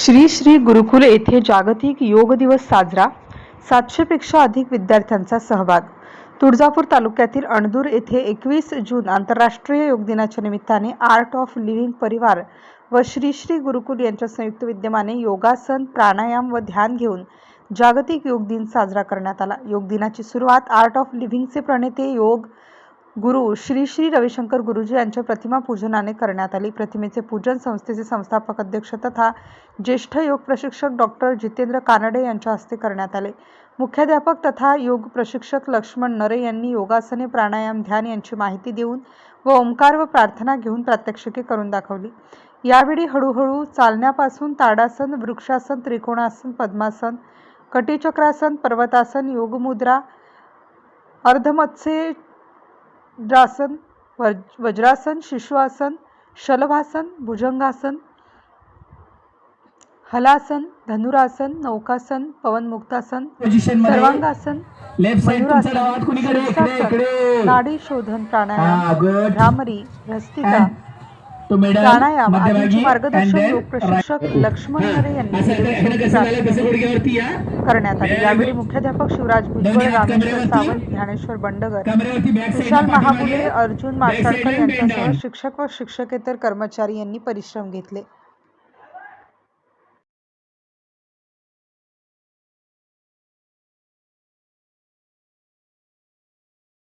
श्री श्री गुरुकुल येथे जागतिक योग दिवस साजरा. सातशेपेक्षा अधिक विद्यार्थ्यांचा सहभाग. तुळजापूर तालुक्यातील अणदूर येथे एकवीस जून आंतरराष्ट्रीय योग दिनाच्या निमित्ताने आर्ट ऑफ लिव्हिंग परिवार व श्री श्री गुरुकुल यांच्या संयुक्त विद्यमाने योगासन प्राणायाम व ध्यान घेऊन जागतिक योग दिन साजरा करण्यात आला. योग दिनाची सुरुवात आर्ट ऑफ लिव्हिंगचे प्रणेते योग गुरु श्री श्री रविशंकर गुरुजी यांच्या प्रतिमा पूजनाने करण्यात आली. प्रतिमेचे पूजन संस्थेचे संस्थापक अध्यक्ष तथा ज्येष्ठ योग प्रशिक्षक डॉक्टर जितेंद्र कानडे यांच्या हस्ते करण्यात आले. मुख्याध्यापक तथा योग प्रशिक्षक लक्ष्मण नरे यांनी योगासने प्राणायाम ध्यान यांची माहिती देऊन व ओंकार व प्रार्थना घेऊन प्रात्यक्षिके करून दाखवली. यावेळी हळूहळू चालण्यापासून ताडासन वृक्षासन त्रिकोणासन पद्मासन कटीचक्रासन पर्वतासन योगमुद्रा अर्धमत्से द्रासन वज- वज्रासन शिशुआसन शलभासन भुजंगासन हलासन धनुरासन नौकासन पवनमुक्तासन सर्वांगासन मयुरासन नाडी शोधन प्राणायाम भ्रामरी भ्रस्तिका मिडल प्राणायाम मार्गदर्शन योग प्रशिक्षक. लक्ष्मण. नरे यांनी करण्यात आले यावेळी. मुख्याध्यापक शिवराज भुजबळ रामेश्वर. सावंत ज्ञानेश्वर बंडगर विशाल महाबुले अर्जुन मासाळकर यांच्यासह. शिक्षक व शिक्षकेतर कर्मचारी यांनी परिश्रम घेतले